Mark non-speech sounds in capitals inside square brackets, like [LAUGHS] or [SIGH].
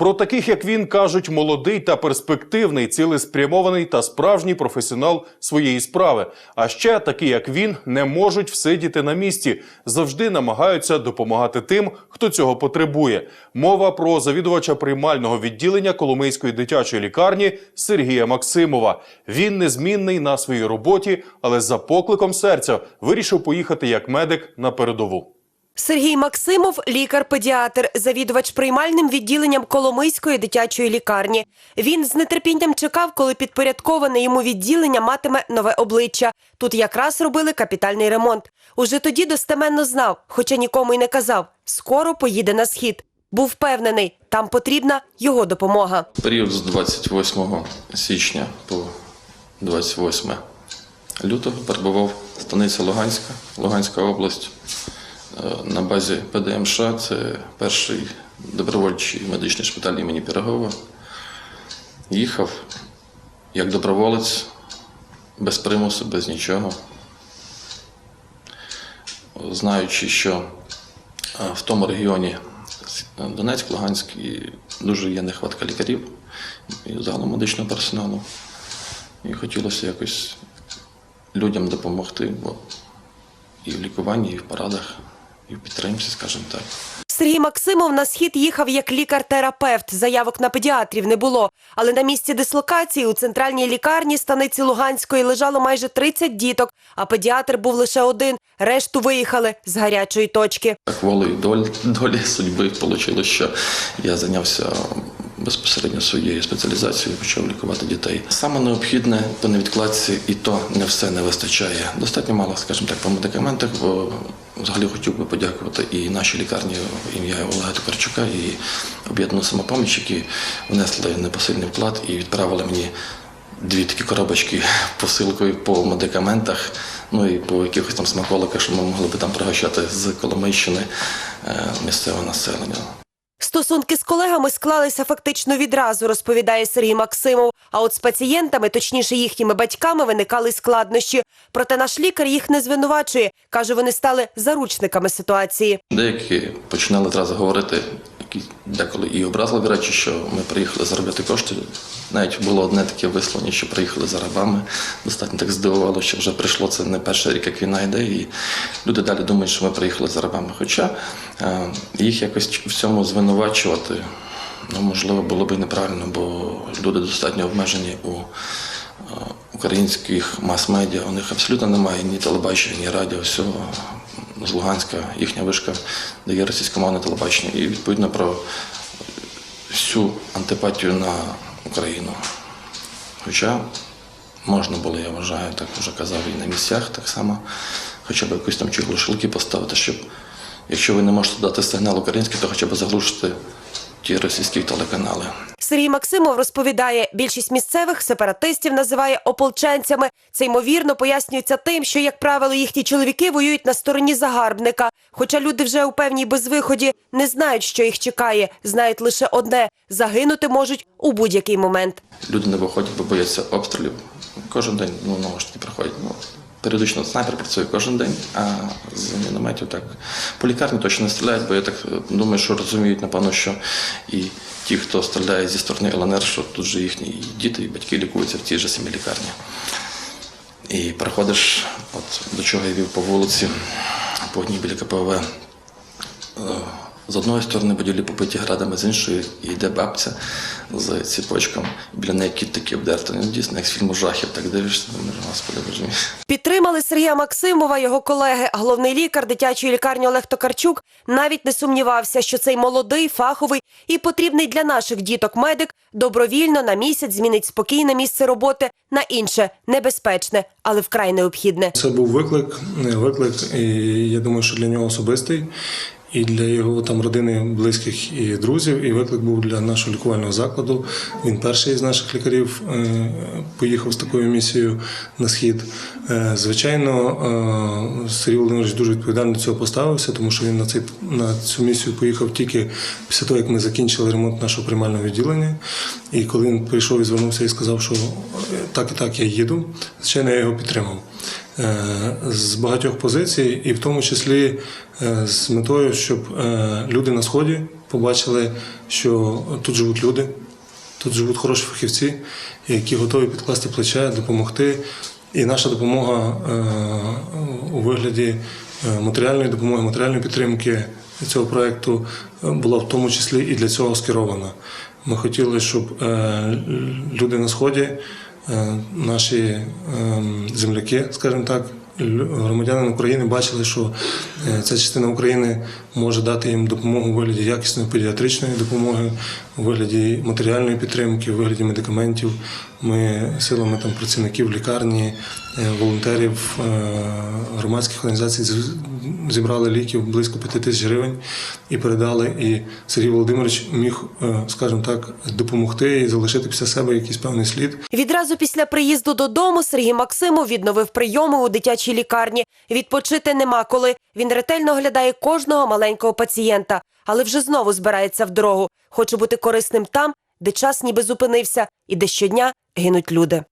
Про таких, як він, кажуть, молодий та перспективний, цілеспрямований та справжній професіонал своєї справи. А ще такі, як він, не можуть всидіти на місці, завжди намагаються допомагати тим, хто цього потребує. Мова про завідувача приймального відділення Коломийської дитячої лікарні Сергія Максимова. Він незмінний на своїй роботі, але за покликом серця вирішив поїхати як медик на передову. Сергій Максимов, лікар-педіатр, завідувач приймальним відділенням Коломийської дитячої лікарні. Він з нетерпінням чекав, коли підпорядковане йому відділення матиме нове обличчя. Тут якраз робили капітальний ремонт. Уже тоді достеменно знав, хоча нікому й не казав, скоро поїде на схід. Був впевнений, там потрібна його допомога. Період з 28 січня по 28 лютого перебував станиця Луганська, Луганська область на базі ПДМШ. Це перший добровольчий медичний шпиталь імені Пірогова. Їхав як доброволець, без примусу, без нічого. Знаючи, що е, в тому регіоні Донецьк, Луганськ і дуже є нехватка лікарів і загалом медичного персоналу. І хотілося якось людям допомогти, бо і в лікуванні, і в порадах, і в підтримці, скажімо так. Сергій Максимов на схід їхав як лікар-терапевт. Заявок на педіатрів не було. Але на місці дислокації у центральній лікарні станиці Луганської лежало майже 30 діток, а педіатр був лише один. Решту виїхали з гарячої точки. Так волею долі, долі судьби вийшло, що я зайнявся безпосередньо своєю спеціалізацією, почав лікувати дітей. Саме необхідне по невідкладці, і то не все не вистачає. Достатньо мало, скажімо так, по медикаментах, бо взагалі хотів би подякувати і нашій лікарні ім'я Олега Токарчука, і об'єднану самопоміч, які внесли непосильний вклад і відправили мені дві такі коробочки [LAUGHS] посилкою по медикаментах, ну і по якихось там смаколиках, що ми могли би там пригощати з Коломийщини е, місцеве населення. Стосунки з колегами склалися фактично відразу, розповідає Сергій Максимов. А от з пацієнтами, точніше їхніми батьками, виникали складнощі. Проте наш лікар їх не звинувачує. Каже, вони стали заручниками ситуації. Деякі починали одразу говорити, деколи і образливі речі, що ми приїхали заробляти кошти. Навіть було одне таке висловлення, що приїхали за рабами. Достатньо так здивувало, що вже прийшло це не перший рік, як війна йде, і люди далі думають, що ми приїхали за рабами. Хоча е, їх якось в цьому звинувачувати, ну можливо, було б і неправильно, бо люди достатньо обмежені у е, українських мас-медіа. У них абсолютно немає ні телебачення, ні радіо, всього з Луганська, їхня вишка, де є російськомовне телебачення. І відповідно про всю антипатію на Україну. Хоча можна було, я вважаю, так вже казав і на місцях так само, хоча б якусь там чи глушилки поставити, щоб якщо ви не можете дати сигнал український, то хоча б заглушити ті російські телеканали. Сергій Максимов розповідає, більшість місцевих сепаратистів називає ополченцями. Це ймовірно пояснюється тим, що, як правило, їхні чоловіки воюють на стороні загарбника. Хоча люди вже у певній безвиході не знають, що їх чекає, знають лише одне загинути можуть у будь-який момент. Люди не виходять, бо бояться обстрілів. Кожен день ну, таки приходять. Ну, періодично снайпер працює кожен день, а з мінометів так. По лікарні точно не стріляють, бо я так е, думаю, що розуміють, напевно, що і ті, хто стріляє зі сторони ЛНР, що тут же їхні і діти, і батьки лікуються в тій же самій лікарні. І приходиш, от до чого я вів по вулиці, по одній біля КПВ. е, З одної сторони будівлі побиті градами, з іншої йде бабця з ціпочком, біля неї кіт такий обдертий. Ну, дійсно, як з фільму жахів, так дивишся, думаєш, господи, боже мій. Підтримали Сергія Максимова його колеги. Головний лікар дитячої лікарні Олег Токарчук навіть не сумнівався, що цей молодий, фаховий і потрібний для наших діток медик добровільно на місяць змінить спокійне місце роботи на інше, небезпечне, але вкрай необхідне. Це був виклик, не виклик, і я думаю, що для нього особистий, і для його там родини, близьких і друзів. І виклик був для нашого лікувального закладу. Він перший з наших лікарів е, поїхав з такою місією на схід. Е, Звичайно, е, Сергій Володимирович дуже відповідально до цього поставився, тому що він на цей на цю місію поїхав тільки після того, як ми закінчили ремонт нашого приймального відділення. І коли він прийшов і звернувся і сказав, що так і так я їду, звичайно, я його підтримав. Е, з багатьох позицій, і в тому числі е, з метою, щоб е, люди на сході побачили, що тут живуть люди, тут живуть хороші фахівці, які готові підкласти плече, допомогти. І наша допомога у вигляді матеріальної допомоги, матеріальної підтримки цього проєкту е, була в тому числі і для цього скерована. Ми хотіли, щоб люди на сході, наші ем, земляки, скажімо так, лю- громадяни України бачили, що е, ця частина України може дати їм допомогу у вигляді якісної педіатричної допомоги, у вигляді матеріальної підтримки, у вигляді медикаментів. Ми силами там працівників лікарні, е, волонтерів, е, громадських організацій зібрали ліків близько 5 тисяч гривень і передали. І Сергій Володимирович міг, скажімо так, допомогти і залишити після себе якийсь певний слід. Відразу після приїзду додому Сергій Максимов відновив прийоми у дитячій лікарні. Відпочити нема коли. Він ретельно оглядає кожного маленького пацієнта, але вже знову збирається в дорогу. Хоче бути корисним там, де час ніби зупинився, і де щодня гинуть люди.